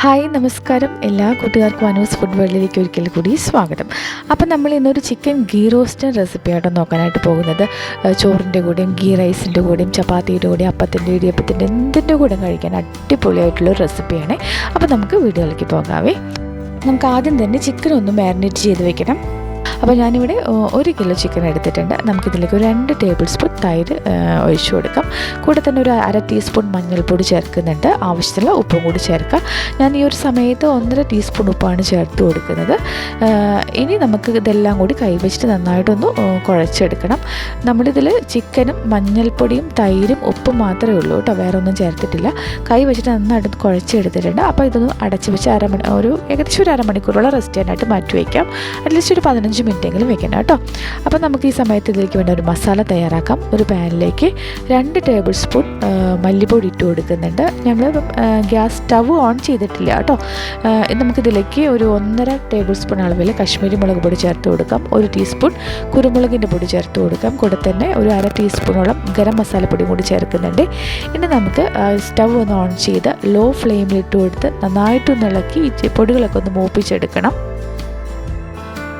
Hi നമസ്കാരം. എല്ലാ കൂട്ടുകാർക്കും അനൂസ് ഫുഡ് വേൾഡിലേക്ക് ഒരിക്കൽ കൂടി സ്വാഗതം. അപ്പോൾ നമ്മൾ ഇന്നൊരു ചിക്കൻ ഗീ റോസ്റ്റ് റെസിപ്പിയായിട്ട് നോക്കാനായിട്ട് പോകുന്നത്. ചോറിന്റെ കൂടെയും ഗീ റൈസിന്റെ കൂടെയും ചപ്പാത്തിയുടെ കൂടെയും അപ്പത്തിന്റെ ഇടിയപ്പത്തിന്റെ എന്തിന്റെ കൂടെയും കഴിക്കാൻ അടിപൊളിയായിട്ടുള്ളൊരു റെസിപ്പിയാണ് അപ്പോൾ നമുക്ക് വീഡിയോയിലേക്ക് പോകാവേ. നമുക്ക് ആദ്യം തന്നെ ചിക്കൻ ഒന്ന് മാരിനേറ്റ് ചെയ്ത് വെക്കണം. അപ്പോൾ ഞാനിവിടെ ഒരു കിലോ ചിക്കൻ എടുത്തിട്ടുണ്ട്. നമുക്കിതിലേക്ക് ഒരു രണ്ട് ടേബിൾ സ്പൂൺ തൈര് ഒഴിച്ചു കൊടുക്കാം. കൂടെ തന്നെ ഒരു അര ടീസ്പൂൺ മഞ്ഞൾപ്പൊടി ചേർക്കുന്നുണ്ട്. ആവശ്യത്തിലുള്ള ഉപ്പും കൂടി ചേർക്കാം. ഞാൻ ഈ ഒരു സമയത്ത് ഒന്നര ടീസ്പൂൺ ഉപ്പാണ് ചേർത്ത് കൊടുക്കുന്നത്. ഇനി നമുക്ക് ഇതെല്ലാം കൂടി കൈവച്ചിട്ട് നന്നായിട്ടൊന്ന് കുഴച്ചെടുക്കണം. നമ്മളിതിൽ ചിക്കനും മഞ്ഞൾപ്പൊടിയും തൈരും ഉപ്പും മാത്രമേ ഉള്ളൂ കേട്ടോ. വേറെ ഒന്നും ചേർത്തിട്ടില്ല. കൈ വെച്ചിട്ട് നന്നായിട്ട് കുഴച്ചെടുത്തിട്ടുണ്ട്. അപ്പോൾ ഇതൊന്ന് അടച്ച് വെച്ച് അരമണി ഒരു ഏകദേശം ഒരു അരമണിക്കൂറോളം റെസ്റ്റ് ചെയ്യാനായിട്ട് മാറ്റി വയ്ക്കാം. അറ്റ്ലീസ്റ്റ് ഒരു പതിനഞ്ച് മിനിറ്റെങ്കിലും വെക്കണം കേട്ടോ. അപ്പോൾ നമുക്ക് ഈ സമയത്ത് ഇതിലേക്ക് വേണ്ട ഒരു മസാല തയ്യാറാക്കാം. ഒരു പാനിലേക്ക് രണ്ട് ടേബിൾ സ്പൂൺ മല്ലിപ്പൊടി ഇട്ട് കൊടുക്കുന്നുണ്ട്. നമ്മൾ ഗ്യാസ് സ്റ്റവ് ഓൺ ചെയ്തിട്ടില്ല കേട്ടോ. നമുക്കിതിലേക്ക് ഒരു ഒന്നര ടേബിൾ സ്പൂൺ അളവിൽ കശ്മീരി മുളക് പൊടി ചേർത്ത് കൊടുക്കാം. ഒരു ടീസ്പൂൺ കുരുമുളകിന്റെ പൊടി ചേർത്ത് കൊടുക്കാം. കൂടെ തന്നെ ഒരു അര ടീസ്പൂണോളം ഗരം മസാലപ്പൊടിയും കൂടി ചേർക്കുന്നുണ്ട്. ഇനി നമുക്ക് സ്റ്റവ് ഒന്ന് ഓൺ ചെയ്ത് ലോ ഫ്ലെയിമിൽ ഇട്ട് കൊടുത്ത് നന്നായിട്ടൊന്ന് ഇളക്കി പൊടികളൊക്കെ ഒന്ന് മൂപ്പിച്ചെടുക്കണം.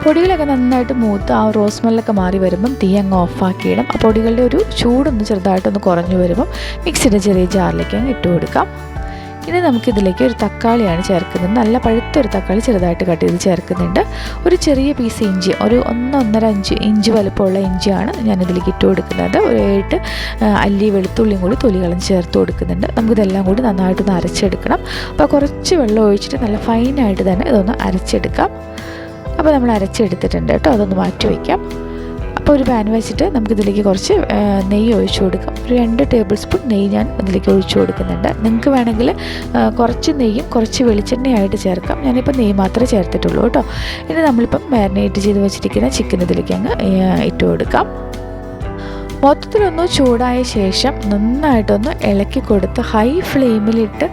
പൊടികളൊക്കെ നന്നായിട്ട് മൂത്ത് ആ റോസ് സ്മെല്ലൊക്കെ മാറി വരുമ്പം തീ അങ്ങ് ഓഫാക്കിയിടും ആ പൊടികളുടെ ഒരു ചൂടൊന്ന് ചെറുതായിട്ടൊന്ന് കുറഞ്ഞു വരുമ്പം മിക്സിയുടെ ചെറിയ ജാറിലേക്ക് അങ്ങ് ഇട്ട് കൊടുക്കാം. ഇനി നമുക്കിതിലേക്ക് ഒരു തക്കാളിയാണ് ചേർക്കുന്നത്. നല്ല പഴുത്തൊരു തക്കാളി ചെറുതായിട്ട് കട്ട് ചെയ്ത് ചേർക്കുന്നുണ്ട്. ഒരു ചെറിയ പീസ് ഇഞ്ചി ഒരു ഒന്നൊന്നര ഇഞ്ച് ഇഞ്ച് വലുപ്പമുള്ള ഇഞ്ചിയാണ് ഞാനിതിലേക്ക് ഇട്ട് കൊടുക്കുന്നത്. ഒരു ഏട്ട് അല്ലി വെളുത്തുള്ളിയും കൂടി തൊലികളും ചേർത്ത് കൊടുക്കുന്നുണ്ട്. നമുക്കിതെല്ലാം കൂടി നന്നായിട്ടൊന്ന് അരച്ചെടുക്കണം. അപ്പോൾ കുറച്ച് വെള്ളം ഒഴിച്ചിട്ട് നല്ല ഫൈനായിട്ട് തന്നെ ഇതൊന്ന് അരച്ചെടുക്കാം. അപ്പോൾ നമ്മൾ അരച്ചെടുത്തിട്ടുണ്ട് കേട്ടോ. അതൊന്ന് മാറ്റി വയ്ക്കാം. അപ്പോൾ ഒരു പാൻ വെച്ചിട്ട് നമുക്ക് ഇതിലേക്ക് കുറച്ച് നെയ്യ് ഒഴിച്ചു കൊടുക്കാം. ഒരു രണ്ട് ടേബിൾ സ്പൂൺ നെയ്യ് ഞാൻ ഇതിലേക്ക് ഒഴിച്ചു കൊടുക്കുന്നുണ്ട്. നിങ്ങൾക്ക് വേണമെങ്കിൽ കുറച്ച് നെയ്യും കുറച്ച് വെളിച്ചെണ്ണയായിട്ട് ചേർക്കാം. ഞാനിപ്പോൾ നെയ്യ് മാത്രമേ ചേർത്തിട്ടുള്ളൂ കേട്ടോ. ഇനി നമ്മളിപ്പം മാരിനേറ്റ് ചെയ്ത് വെച്ചിരിക്കുന്ന ചിക്കൻ ഇതിലേക്ക് അങ്ങ് ഇട്ട് കൊടുക്കാം. മൊത്തത്തിലൊന്ന് ചൂടായ ശേഷം നന്നായിട്ടൊന്ന് ഇളക്കി കൊടുത്ത് ഹൈ ഫ്ലെയിമിലിട്ട്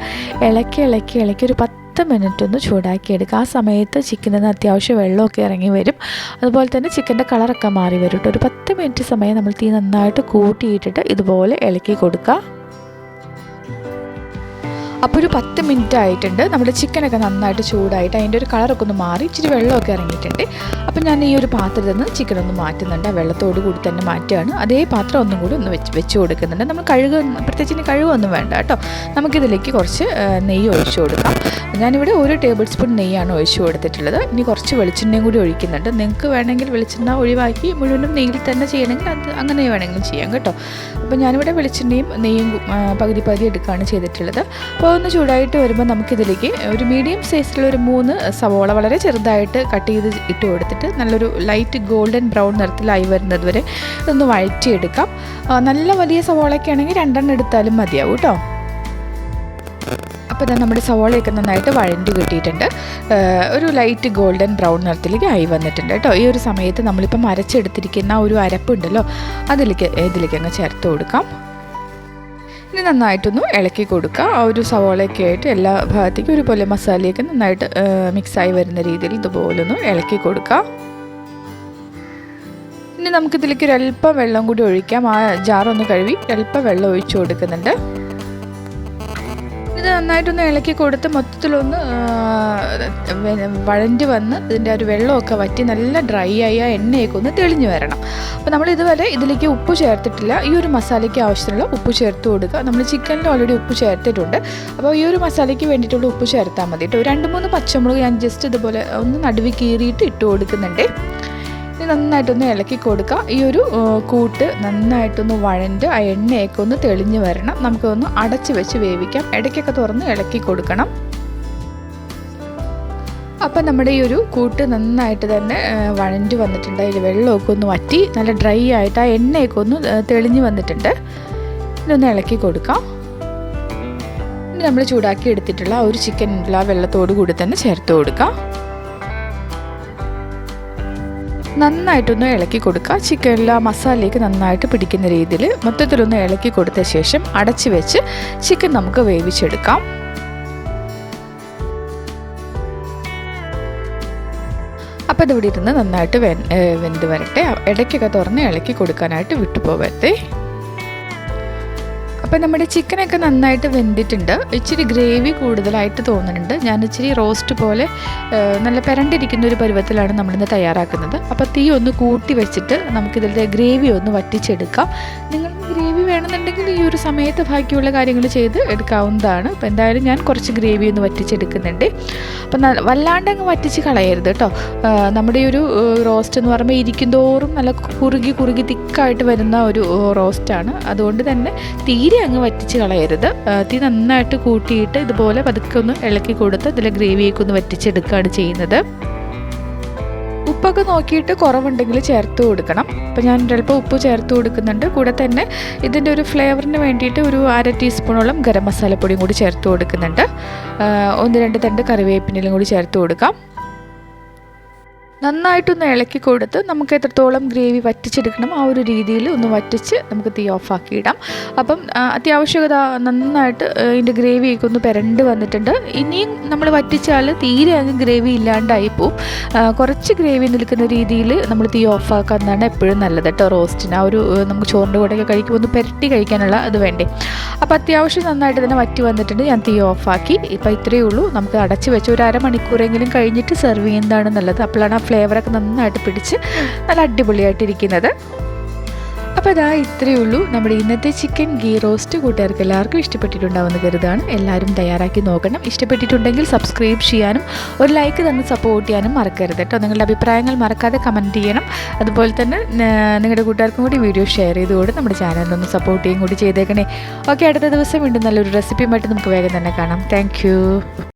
ഇളക്കി ഇളക്കി ഇളക്കി ഒരു പത്ത് മിനിറ്റ് ഒന്ന് ചൂടാക്കി എടുക്കുക ആ സമയത്ത് ചിക്കനിൽ നിന്ന് അത്യാവശ്യം വെള്ളമൊക്കെ ഇറങ്ങി വരും. അതുപോലെ തന്നെ ചിക്കന്റെ കളറൊക്കെ മാറി വരും കേട്ടോ ഒരു പത്ത് മിനിറ്റ് സമയം നമ്മൾ തീ നന്നായിട്ട് കൂട്ടിയിട്ടിട്ട് ഇതുപോലെ ഇളക്കി കൊടുക്കുക. അപ്പോൾ ഒരു പത്ത് മിനിറ്റ് ആയിട്ടുണ്ട്. നമ്മുടെ ചിക്കനൊക്കെ നന്നായിട്ട് ചൂടായിട്ട് അതിന്റെ ഒരു കളറൊക്കെ ഒന്ന് മാറി. ഇച്ചിരി വെള്ളമൊക്കെ ഇറങ്ങിയിട്ടുണ്ട്. അപ്പോൾ ഞാൻ ഈ ഒരു പാത്രത്തിൽ നിന്ന് ചിക്കൻ ഒന്ന് മാറ്റുന്നുണ്ട്. ആ വെള്ളത്തോട് കൂടി തന്നെ മാറ്റുകയാണ്. അതേ പാത്രം ഒന്നും കൂടി ഒന്ന് വെച്ച് വെച്ച് കൊടുക്കുന്നുണ്ട്. നമ്മൾ കഴുക പ്രത്യേകിച്ച് കഴുകൊന്നും വേണ്ട കേട്ടോ. നമുക്കിതിലേക്ക് കുറച്ച് നെയ്യ് ഒഴിച്ചു കൊടുക്കാം. ഞാനിവിടെ ഒരു ടേബിൾ സ്പൂൺ നെയ്യാണ് ഒഴിച്ചു കൊടുത്തിട്ടുള്ളത്. ഇനി കുറച്ച് വെളിച്ചെണ്ണയും കൂടി ഒഴിക്കുന്നുണ്ട്. നിങ്ങൾക്ക് വേണമെങ്കിൽ വെളിച്ചെണ്ണ ഒഴിവാക്കി മുഴുവനും നെയ്യിൽ തന്നെ ചെയ്യണമെങ്കിൽ അത് അങ്ങനെ വേണമെങ്കിലും ചെയ്യാം കേട്ടോ. അപ്പോൾ ഞാനിവിടെ വെളിച്ചെണ്ണയും നെയ്യും പകുതി പകുതി എടുക്കുകയാണ് ചെയ്തിട്ടുള്ളത്. അപ്പോൾ ഒന്ന് ചൂടായിട്ട് വരുമ്പോൾ നമുക്കിതിലേക്ക് ഒരു മീഡിയം സൈസിലുള്ള ഒരു മൂന്ന് സവോള വളരെ ചെറുതായിട്ട് കട്ട് ചെയ്ത് ഇട്ട് കൊടുത്തിട്ട് നല്ലൊരു ലൈറ്റ് ഗോൾഡൻ ബ്രൗൺ നിറത്തിലായി വരുന്നത് വരെ ഇതൊന്ന് വഴറ്റിയെടുക്കാം. നല്ല വലിയ സവോളയൊക്കെ ആണെങ്കിൽ രണ്ടെണ്ണം എടുത്താലും മതിയാവും കേട്ടോ. അപ്പോൾ ഇതാ നമ്മുടെ സവോളയൊക്കെ നന്നായിട്ട് വഴണ്ടി കിട്ടിയിട്ടുണ്ട്. ഒരു ലൈറ്റ് ഗോൾഡൻ ബ്രൗൺ നിറത്തിലേക്ക് ആയി വന്നിട്ടുണ്ട് കേട്ടോ. ഈ ഒരു സമയത്ത് നമ്മളിപ്പം അരച്ചെടുത്തിരിക്കുന്ന ഒരു അരപ്പുണ്ടല്ലോ അതിലേക്ക് ഇതിലേക്ക് അങ്ങ് ചേർത്ത് കൊടുക്കാം. ഇനി നന്നായിട്ടൊന്ന് ഇളക്കി കൊടുക്കുക ആ ഒരു സവോളയൊക്കെ ആയിട്ട് എല്ലാ ഭാഗത്തേക്കും ഒരുപോലെ മസാലയൊക്കെ നന്നായിട്ട് മിക്സായി വരുന്ന രീതിയിൽ ഇതുപോലെ ഒന്ന് ഇളക്കി കൊടുക്കുക ഇനി നമുക്കിതിലേക്ക് ഒരു അല്പം വെള്ളം കൂടി ഒഴിക്കാം. ആ ജാറൊന്ന് കഴുകി അല്പം വെള്ളം ഒഴിച്ചു കൊടുക്കുന്നുണ്ട്. നന്നായിട്ടൊന്ന് ഇളക്കി കൊടുത്ത് മൊത്തത്തിലൊന്ന് വഴഞ്ഞ് വന്ന് ഇതിന്റെ ഒരു വെള്ളമൊക്കെ വറ്റി നല്ല ഡ്രൈ ആയി ആ എണ്ണയൊക്കെ ഒന്ന് തെളിഞ്ഞു വരണം. അപ്പോൾ നമ്മൾ ഇതുവരെ ഇതിലേക്ക് ഉപ്പ് ചേർത്തിട്ടില്ല. ഈ ഒരു മസാലയ്ക്ക് ആവശ്യമുള്ള ഉപ്പ് ചേർത്ത് കൊടുക്കുക. നമ്മൾ ചിക്കനിൽ ഓൾറെഡി ഉപ്പ് ചേർത്തിട്ടുണ്ട്. അപ്പോൾ ഈ ഒരു മസാലയ്ക്ക് വേണ്ടിയിട്ടുള്ള ഉപ്പ് ചേർത്താൽ മതി കേട്ടോ. രണ്ട് മൂന്ന് പച്ചമുളക് ഞാൻ ജസ്റ്റ് ഇതുപോലെ ഒന്ന് നടുവി കീറിയിട്ട് ഇട്ട് കൊടുക്കുന്നുണ്ട്. ഇത് നന്നായിട്ടൊന്ന് ഇളക്കി കൊടുക്കുക ഈ ഒരു കൂട്ട് നന്നായിട്ടൊന്ന് വഴണ്ട് ആ എണ്ണയൊക്കെ ഒന്ന് തെളിഞ്ഞു വരണം. നമുക്കൊന്ന് അടച്ച് വെച്ച് വേവിക്കാം. ഇടയ്ക്കൊക്കെ തുറന്ന് ഇളക്കി കൊടുക്കണം. അപ്പം നമ്മുടെ ഈ ഒരു കൂട്ട് നന്നായിട്ട് തന്നെ വഴഞ്ഞു വന്നിട്ടുണ്ട്. അതിൽ വെള്ളമൊക്കെ ഒന്ന് വറ്റി നല്ല ഡ്രൈ ആയിട്ട് ആ എണ്ണയൊക്കെ ഒന്ന് തെളിഞ്ഞു വന്നിട്ടുണ്ട്. ഇതൊന്ന് ഇളക്കി കൊടുക്കാം. ഇനി നമ്മൾ ചൂടാക്കി എടുത്തിട്ടുള്ള ആ ഒരു ചിക്കൻ ആ വെള്ളത്തോട് കൂടി തന്നെ ചേർത്ത് കൊടുക്കാം. നന്നായിട്ടൊന്ന് ഇളക്കി കൊടുക്കുക. ചിക്കനിൽ ആ മസാലയ്ക്ക് നന്നായിട്ട് പിടിക്കുന്ന രീതിയിൽ മൊത്തത്തിലൊന്ന് ഇളക്കി കൊടുത്ത ശേഷം അടച്ചു വെച്ച് ചിക്കൻ നമുക്ക് വേവിച്ചെടുക്കാം. അപ്പോൾ ഇതിവിടെ ഇരുന്ന് നന്നായിട്ട് വെന്ത് വരട്ടെ. ഇടയ്ക്കൊക്കെ തുറന്ന് ഇളക്കി കൊടുക്കാനായിട്ട് വിട്ടുപോകരുതേ അപ്പോൾ നമ്മുടെ ചിക്കനൊക്കെ നന്നായിട്ട് വെന്തിട്ടുണ്ട്. ഇച്ചിരി ഗ്രേവി കൂടുതലായിട്ട് തോന്നുന്നുണ്ട്. ഞാൻ ഇച്ചിരി റോസ്റ്റ് പോലെ നല്ല പെരണ്ടിരിക്കുന്ന ഒരു പരുവത്തിലാണ് നമ്മളിന്ന് തയ്യാറാക്കുന്നത്. അപ്പോൾ തീ ഒന്ന് കൂട്ടി വെച്ചിട്ട് നമുക്കിതിന്റെ ഗ്രേവി ഒന്ന് വറ്റിച്ചെടുക്കാം. നിങ്ങൾ ഗ്രേവി വേണമെന്നുണ്ടെങ്കിൽ ഈ ഒരു സമയത്ത് ബാക്കിയുള്ള കാര്യങ്ങൾ ചെയ്ത് എടുക്കാവുന്നതാണ്. അപ്പോൾ എന്തായാലും ഞാൻ കുറച്ച് ഗ്രേവി ഒന്ന് വറ്റിച്ചെടുക്കുന്നുണ്ട്. അപ്പം വല്ലാണ്ട് അങ്ങ് വറ്റിച്ച് കളയരുത് കേട്ടോ. നമ്മുടെ ഒരു റോസ്റ്റ് എന്ന് പറയുമ്പോൾ ഇരിക്കും തോറും നല്ല കുറുകി കുറുകി തിക്കായിട്ട് വരുന്ന ഒരു റോസ്റ്റാണ്. അതുകൊണ്ട് തന്നെ തീരെ അങ്ങ് വറ്റിച്ച് കളയരുത്. തീ നന്നായിട്ട് കൂട്ടിയിട്ട് ഇതുപോലെ പതുക്കെ ഒന്ന് ഇളക്കി കൊടുത്ത് ഇതിലെ ഗ്രേവിയൊക്കെ ഒന്ന് വറ്റിച്ചെടുക്കുകയാണ് ചെയ്യുന്നത്. ഉപ്പൊക്കെ നോക്കിയിട്ട് കുറവുണ്ടെങ്കിൽ ചേർത്ത് കൊടുക്കണം. അപ്പോൾ ഞാൻ ചിലപ്പോൾ ഉപ്പ് ചേർത്ത് കൊടുക്കുന്നുണ്ട്. കൂടെ തന്നെ ഇതിന്റെ ഒരു ഫ്ലേവറിന് വേണ്ടിയിട്ട് ഒരു അര ടീസ്പൂണോളം ഗരം മസാലപ്പൊടിയും കൂടി ചേർത്ത് കൊടുക്കുന്നുണ്ട്. ഒന്ന് രണ്ട് തണ്ട് കറിവേപ്പിനും കൂടി ചേർത്ത് കൊടുക്കാം. നന്നായിട്ടൊന്ന് ഇളക്കി കൊടുത്ത് നമുക്ക് എത്രത്തോളം ഗ്രേവി വറ്റിച്ചെടുക്കണം ആ ഒരു രീതിയിൽ ഒന്ന് വറ്റിച്ച് നമുക്ക് തീ ഓഫാക്കി ഇടാം. അപ്പം അത്യാവശ്യകത അത്യാവശ്യം നന്നായിട്ട് ഇതിന്റെ ഗ്രേവിയൊക്കെ ഒന്ന് പെരണ്ട് വന്നിട്ടുണ്ട്. ഇനിയും നമ്മൾ വറ്റിച്ചാൽ തീരെ അങ്ങ് ഗ്രേവി ഇല്ലാണ്ടായി പോവും. കുറച്ച് ഗ്രേവി നിൽക്കുന്ന രീതിയിൽ നമ്മൾ തീ ഓഫാക്കുന്നതാണ് എപ്പോഴും നല്ലത് കേട്ടോ റോസ്റ്റിന്. ആ ഒരു നമുക്ക് ചോറിന്റെ കൂടെയൊക്കെ കഴിക്കുമ്പോൾ ഒന്ന് പെരട്ടി കഴിക്കാനുള്ള അത് വേണ്ടേ. അപ്പോൾ അത്യാവശ്യം നന്നായിട്ട് തന്നെ വറ്റി വന്നിട്ടുണ്ട് ഞാൻ തീ ഓഫാക്കി. ഇപ്പോൾ ഇത്രയേ ഉള്ളൂ നമുക്ക് അടച്ച് വെച്ച് ഒരു അരമണിക്കൂറെങ്കിലും കഴിഞ്ഞിട്ട് സെർവ് ചെയ്യുന്നതാണ് നല്ലത്. അപ്പോഴാണ് ആ ഫ്ലേവറൊക്കെ നന്നായിട്ട് പിടിച്ച് നല്ല അടിപൊളിയായിട്ടിരിക്കുന്നത്. അപ്പോൾ ഇതാ ഇത്രയേ ഉള്ളൂ. നമ്മുടെ ഇന്നത്തെ ചിക്കൻ ഗീ റോസ്റ്റ് കൂട്ടുകാർക്ക് എല്ലാവർക്കും ഇഷ്ടപ്പെട്ടിട്ടുണ്ടാവുമെന്ന് കരുതാണ്. എല്ലാവരും തയ്യാറാക്കി നോക്കണം. ഇഷ്ടപ്പെട്ടിട്ടുണ്ടെങ്കിൽ സബ്സ്ക്രൈബ് ചെയ്യാനും ഒരു ലൈക്ക് തന്ന് സപ്പോർട്ട് ചെയ്യാനും മറക്കരുത് കേട്ടോ. നിങ്ങളുടെ അഭിപ്രായങ്ങൾ മറക്കാതെ കമന്റ് ചെയ്യണം. അതുപോലെ തന്നെ നിങ്ങളുടെ കൂട്ടുകാർക്കും കൂടി വീഡിയോ ഷെയർ ചെയ്തുകൊണ്ട് നമ്മുടെ ചാനലിനൊന്ന് സപ്പോർട്ട് ചെയ്യും കൂടി ചെയ്തേക്കണേ. ഓക്കെ അടുത്ത ദിവസം വീണ്ടും നല്ലൊരു റെസിപ്പിയുമായിട്ട് നമുക്ക് വേഗം തന്നെ കാണാം. താങ്ക്